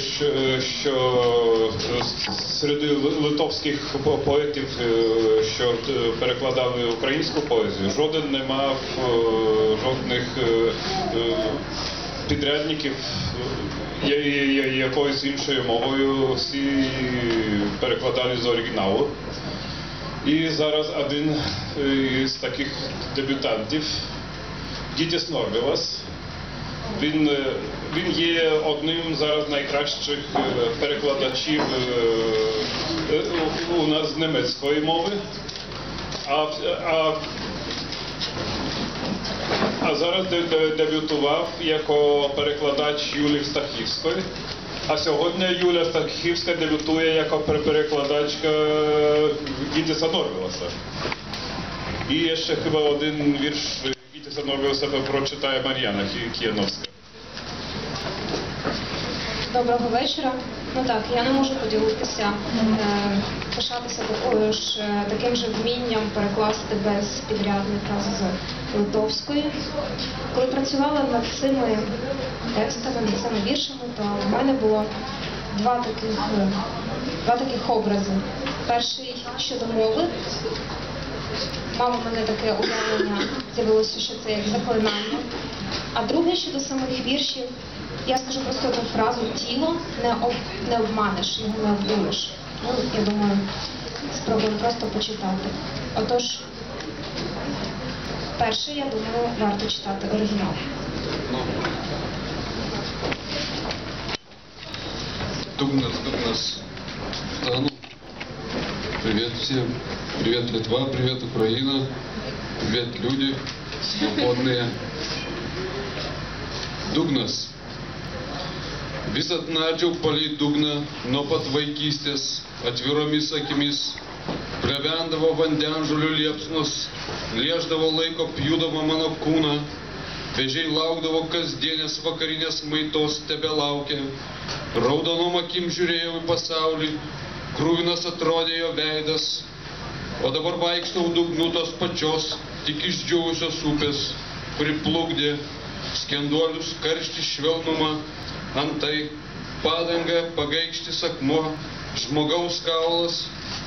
що, що серед литовських поетів, е, що е, перекладали українську поезію, жоден не мав е, жодних е, е, підрядників е, якоюсь іншою мовою. Всі перекладали з оригіналу. І зараз один із таких дебютантів, Дітіс Норвілас, він, е, він є одним зараз найкращих е, перекладачів е, у- нас з німецької мови. А, а, а зараз де- де- дебютував як перекладач Юлії Стахівської. А сьогодні Юлія Стахівська дебютує як пер- перекладачка Гітіса Норвіласа. І є ще хіба один вірш Гітіса Норвіласа прочитає Мар'яна Кіяновська. Доброго вечора. Ну так, я не можу поділитися, е, пишатися такою ж е, таким же вмінням перекласти без підрядника з литовської. Коли працювала над цими текстами, над цими віршами, то в мене було два таких, два таких образи. Перший щодо мови. Мама в мене таке уявлення з'явилося, що це як заклинання. А друге щодо самих віршів, я скажу просто одну фразу тіло не об не обманеш, його не обдуриш. Ну, я думаю, спробуємо просто почитати. Отож, перше, я думаю, варто читати оригінал. Дугнас, Дугнас. Да, ну. Привет всем. Привет, Литва, привет, Украина. Привет, люди свободные. Дугнас. Visat medžiau palei dugną, nuo pat vaikystės, atviromis akimis, plevendavo vandenžolių liepsnos, lieždavo laiko pjūdavo mano kūną, vežiai laukdavo kasdienės vakarinės maitos, tebe laukia, raudonom akim žiūrėjau į pasaulį, krūvinas atrodė jo veidas, o dabar vaikštau dugnu tos pačios, tik išdžiūvusios upės, kuri plukdė skenduolius karštį švelnumą, antai padanga pagaikštis akmuo, žmogaus kaulas,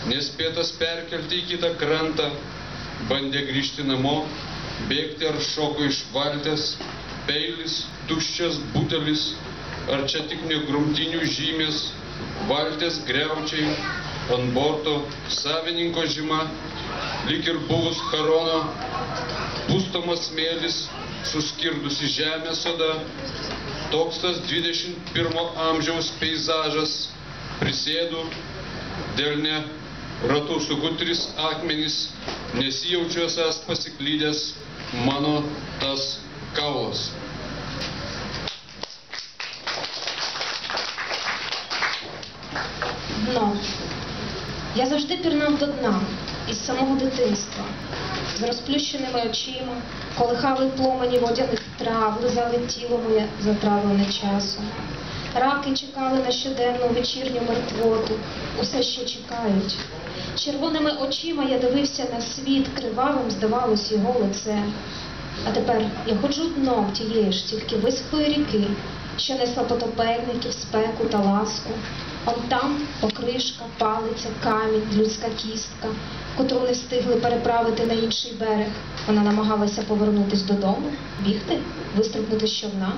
nespėtas perkelti į kitą krantą, bandė grįžti namo, bėgti ar šoko iš valties, peilis, tuščias butelis, ar čia tik ne grumtinių žymės, valties greučiai, ant borto savininko žyma, lik ir buvus Harono, pustomas smėlis, suskirdusi žemė soda, toks tas 21 amžiaus peizažas, prisėdu, delne, ratu suku tris akmenys, nesijaučiu esas pasiklydęs mano tas kaulas. Я завжди пірнав до дна із самого дитинства, з розплющеними очима, колихали пломені водяних трав, лизали тіло моє затравлене часом. Раки чекали на щоденну вечірню мертвоту, усе ще чекають. Червоними очима я дивився на світ, кривавим здавалось його лице. А тепер я ходжу дном тієї ж тільки висхлої ріки, що несла потопельників, спеку та ласку. Он там покришка, палиця, камінь, людська кістка, котру не встигли переправити на інший берег. Вона намагалася повернутись додому, бігти, вистрибнути з човна,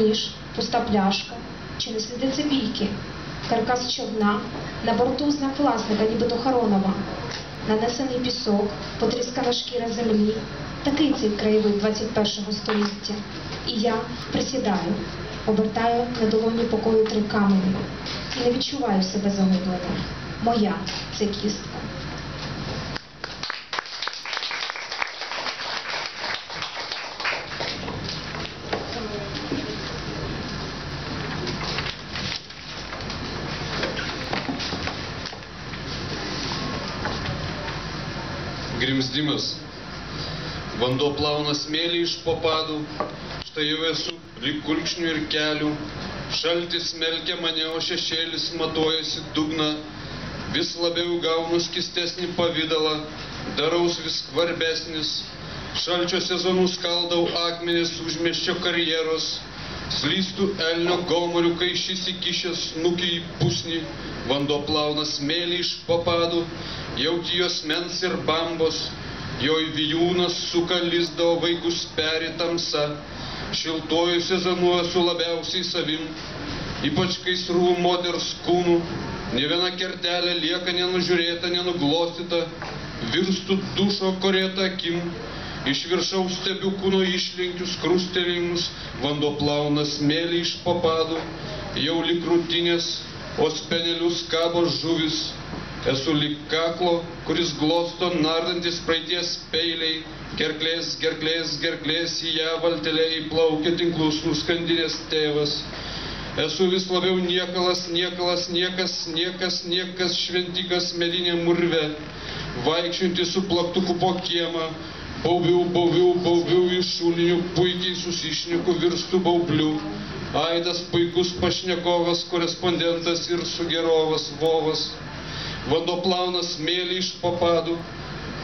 ніж, пуста пляшка, чи не сліди цибійки, каркас човна, на борту знак власника, нібито Харонова, нанесений пісок, потріскана шкіра землі. Такий цей краєвид 21-го століття. І я присідаю, обертаю на долоні покою три камені не відчуваю себе загубленим. Моя це кістка. Grimzdimas. Vanduo plauna smėlį iš popadų, štai jau esu lyg kulkšnių ir kelių. Šaltis smelkia mane, o šešėlis matuojasi dugną. Vis labiau gaunu skistesnį pavydalą, daraus vis skvarbesnis. Šalčio sezonų skaldau akmenis užmieščio karjeros, Slystų elnio gomurių kaišys įkišę snukį į pusnį, vanduo plauna smėlį iš papadų, jauti jos mens ir bambos, jo į vijūnas suka lizdo vaikus peri tamsa, šiltuoju sezonu esu labiausiai savim, ypač gaisrų moters kūnų, ne viena kertelė lieka nenužiūrėta, nenuglostyta, virstų dušo korėta akim, iš viršaus stebiu kūno išlinkius krustelėjimus, vanduo plauna smėlį iš papadų, jau lik krūtinės, o spenelius kabo žuvis, esu lik kaklo, kuris glosto nardantis praeities peiliai, gerklės, gerklės, gerklės į ją valteliai plaukia tinklus nuskandinės tėvas. Esu vis labiau niekalas, niekalas, niekas, niekas, niekas šventikas medinė murve, vaikščianti su plaktuku po kiemą, baubiau, baubiau, baubiau iš šulinių, puikiai susišniku virstų baubliu. Aidas puikus pašnekovas, korespondentas ir sugerovas vovas Vando plauna smėlį iš papadų,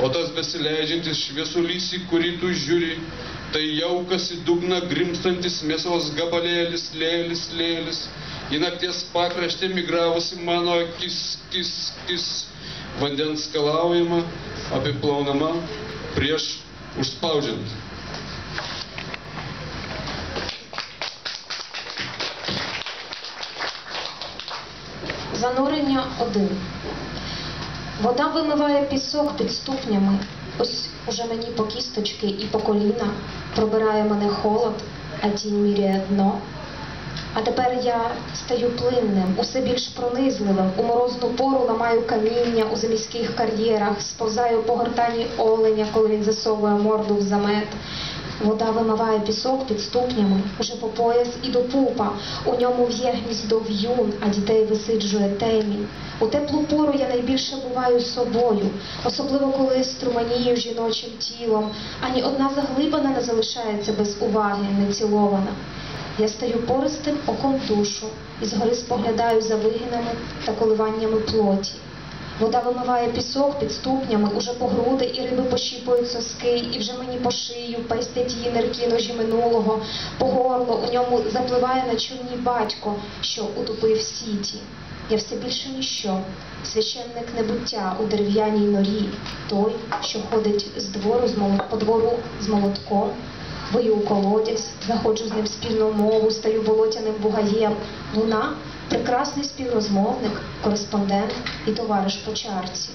o tas besileidžiantis šviesulys, į kurį tu žiūri, tai jaukas į dugną grimstantis mėsos gabalėlis, lėlis, lėlis. Į nakties pakraštį migravusi mano akis, kis, kis, vandens skalaujama, apiplaunama prieš užspaudžiant. Занурення 1. Вода вимиває пісок під ступнями. Ось уже мені по кісточки і по коліна пробирає мене холод, а тінь міряє дно. А тепер я стаю плинним, усе більш пронизливим. У морозну пору ламаю каміння у заміських кар'єрах, сповзаю по гортані оленя, коли він засовує морду в замет. Вода вимиває пісок під ступнями, уже по пояс і до пупа. У ньому в'є гніздо в'юн, а дітей висиджує темінь. У теплу пору я найбільше буваю собою, особливо коли струменію жіночим тілом. Ані одна заглибана не залишається без уваги, не цілована. Я стаю пористим оком душу і згори споглядаю за вигинами та коливаннями плоті. Вода вимиває пісок під ступнями, уже по груди, і риби пощіпують соски, і вже мені по шию пестять її нирки ножі минулого, по горло у ньому запливає на човні батько, що утопив сіті. Я все більше ніщо, священник небуття у дерев'яній норі, той, що ходить з двору з молот... по двору з молотком, у колодязь, заходжу з ним спільну мову, стаю болотяним бугаєм. Луна прекрасний співрозмовник, кореспондент і товариш по чарці.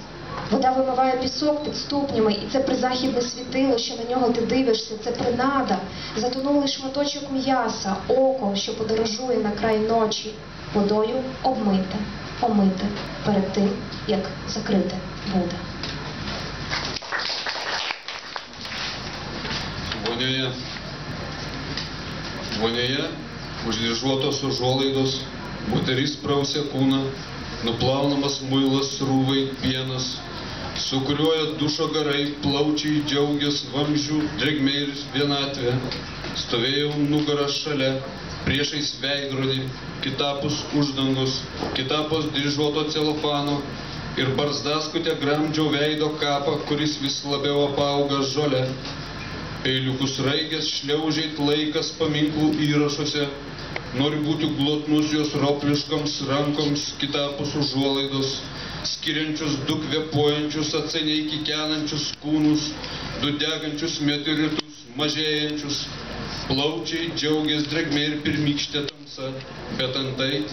Вода вимиває пісок під ступнями, і це призахідне світило, що на нього ти дивишся, це принада, затонулий шматочок м'яса, око, що подорожує на край ночі, водою обмите, омите перед тим, як закрите буде. Vonioje. Vonioje užližuotos užuolaidos, moteris prausia kūną, nuplaunamas muilas rūvai pienas, sukuriuoja dušo garai, plaučiai džiaugias vamzdžių, drėgmė ir vienatvė. Stovėjau nugarą šalia, priešais veidrodį, kitapus uždangos, kitapus dryžuoto celofano ir barzdaskutę gramdžio veido kapą, kuris vis labiau apauga žole. Peiliukus raigės šliaužiait laikas paminklų įrašuose, nori būti glotnus jos ropliškoms rankoms kitapus užuolaidos, skiriančius du kvepuojančius, atseniai kikenančius kūnus, du degančius meteoritus, mažėjančius, plaučiai džiaugias drėgmė ir pirmykštė tamsa, bet antai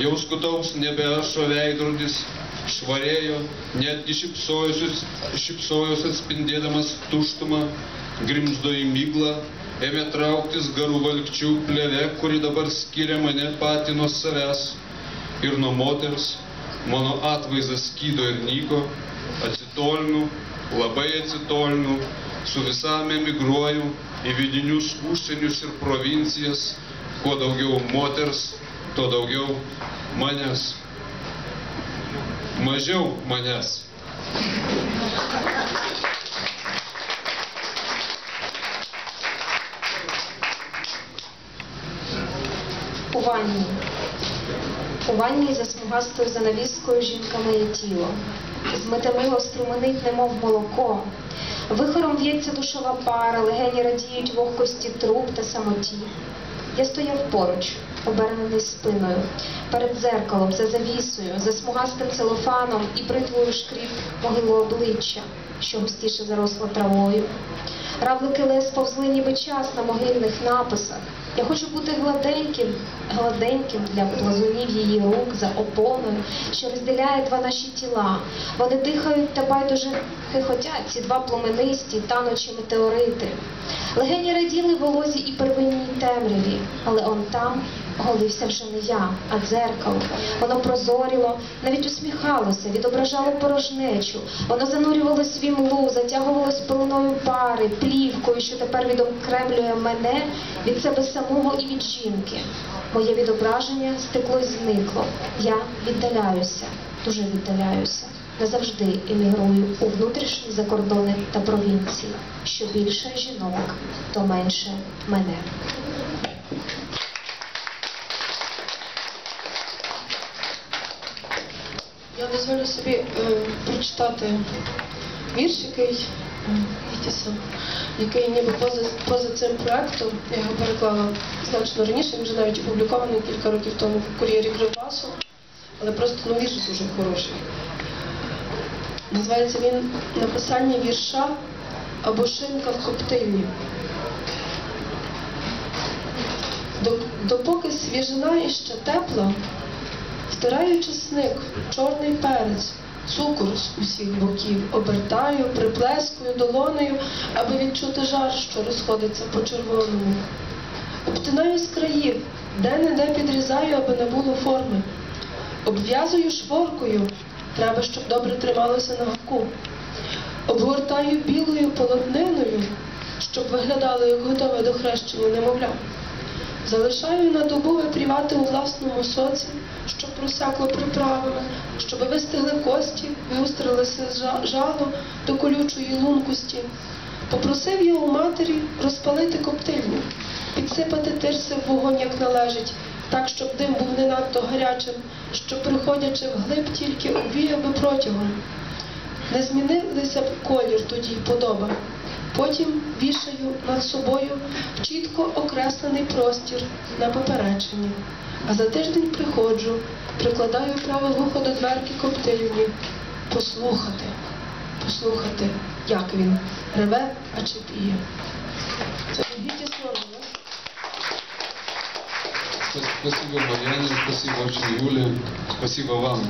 jau skutaus nebeašo veidrodis, švarėjo, netgi šipsojus atspindėdamas tuštumą, grimzdo į myglą, ėmė trauktis garų valkčių plėve, kuri dabar skiria mane patį nuo savęs ir nuo moters, mano atvaizdas skydo ir nyko, atsitolinu, labai atsitolinu, su visam emigruoju į vidinius užsienius ir provincijas, kuo daugiau moters, tuo daugiau manęs. Mažiau manęs. У ванні. У ванні за смугастою занавіскою жінка моє тіло. Змите мило струменить, немов молоко. Вихором в'ється душова пара, легені радіють вогкості труб та самоті. Я стояв поруч, обернений спиною, перед дзеркалом, за завісою, за смугастим целофаном і бритвою шкрів могилу обличчя, що густіше заросла травою. Равлики лес повзли ніби час на могильних написах. Я хочу бути гладеньким, гладеньким для плазунів її рук за опоною, що розділяє два наші тіла. Вони дихають та байдуже хихотять, ці два пломенисті, таночі метеорити. Легені раділи волозі і первинній темряві, але он там голився вже не я, а дзеркало. Воно прозоріло, навіть усміхалося, відображало порожнечу. Воно занурювалось в імлу, затягувалось пеленою пари, плівкою, що тепер відокремлює мене від себе самого і від жінки. Моє відображення стекло й зникло. Я віддаляюся, дуже віддаляюся. Назавжди емігрую у внутрішні закордони та провінції. Що більше жінок, то менше мене. Я дозволю собі е, прочитати вірш, який е, Вітіса, який ніби поза, поза цим проектом. Я його переклала значно раніше, він вже навіть опублікований кілька років тому в кур'єрі Кривбасу, але просто ну, вірш дуже хороший. Називається він Написання вірша або шинка в коптильні. Допоки свіжина іще тепла, Втираю чесник, чорний перець, цукор з усіх боків, обертаю, приплескую долонею, аби відчути жар, що розходиться по червоному. Обтинаю з країв, де-не-де підрізаю, аби не було форми. Обв'язую шворкою, треба, щоб добре трималося на гавку. Обгортаю білою полотниною, щоб виглядало як готове до хрещення немовля. Залишаю на добу випрівати у власному соці, щоб просякло приправами, щоб вистигли кості, виустрилося жа- жало до колючої лункості. Попросив я у матері розпалити коптильню, підсипати тирси в вогонь, як належить, так, щоб дим був не надто гарячим, щоб, приходячи вглиб, тільки обвіяв би протягом. Не змінилися б колір тоді й подоба. Потім вішаю над собою чітко окреслений простір на попередження. А за тиждень приходжу, прикладаю праве вухо до дверки коптильні. Послухати, послухати, як він реве, а чи піє. Це Віті Сорова. Спасибо, Марьяне, спасибо очень, спасибо вам.